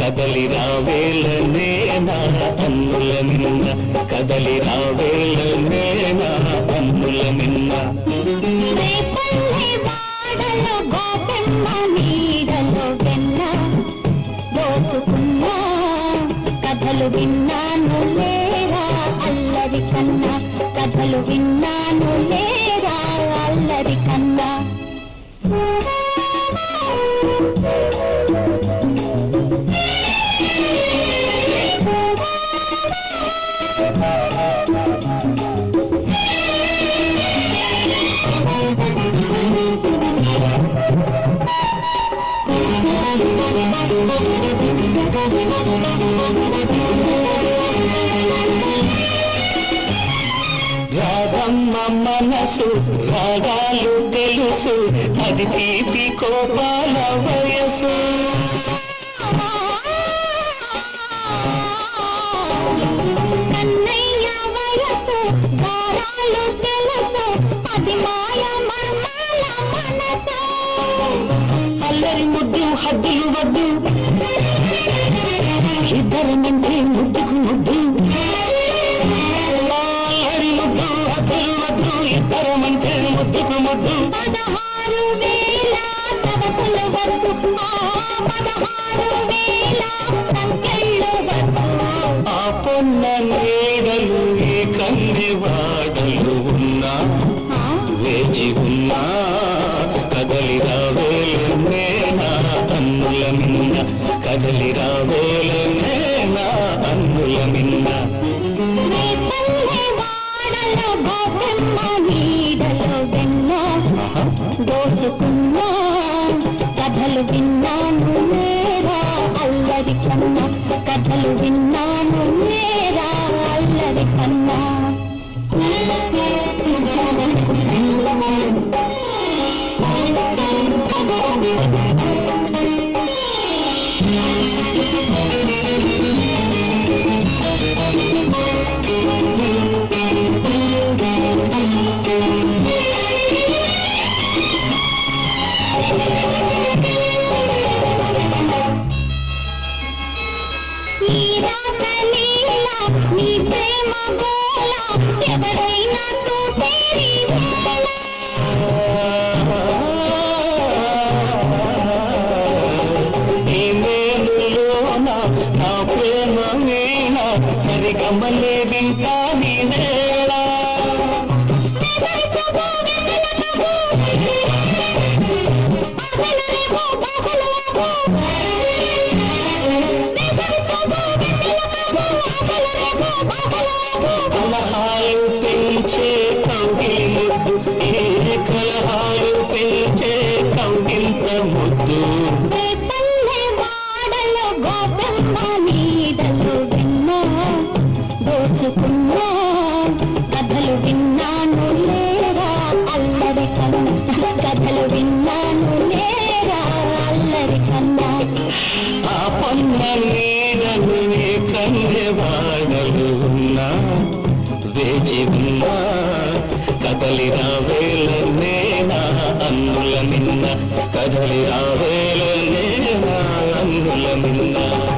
కదలి రావేలనేనా అన్నుల నిన్న కదలి రావేలనేనా అమ్ముల నిన్న కథలు విన్నాను లేరా అల్లరి కన్నా. కథలు విన్నాను లేరా రాగమ్మ మనసు రాగాలు తెలుసు. అది తీపి కోపాల వయసు. కన్నయ్య వయసు దారాలు తెలుసు. అది మాయ మర్మాల మనసు. అల్లరి ముద్దు హద్దులు వద్దు. ఇద్దరమంటే ముద్దుకు ముద్దు అల్లరి ముద్దు హద్దులు వద్దు ఇద్దరమంటే ముద్దుకు ముద్దు పదహారు వేల సవతులు వద్దు ఆ పదహారు వేల సంఖ్యలు వద్దు ఆ పొన్న నీడలు ఈ కన్నె వాడలు ఉన్నా వేచి ఉన్నా. దోచుకున్నా కథలు విన్నాను మేరా అల్లరి కన్నా కథలు విన్నా ఎవరైనా చూసేరి నా ప్రేమ వీణ సరిగమలే వింటా ఉన్నా కదలి రావేలనే నా అన్నుల నిన్న. కదలి రావేలనే నా అన్నుల నిన్న.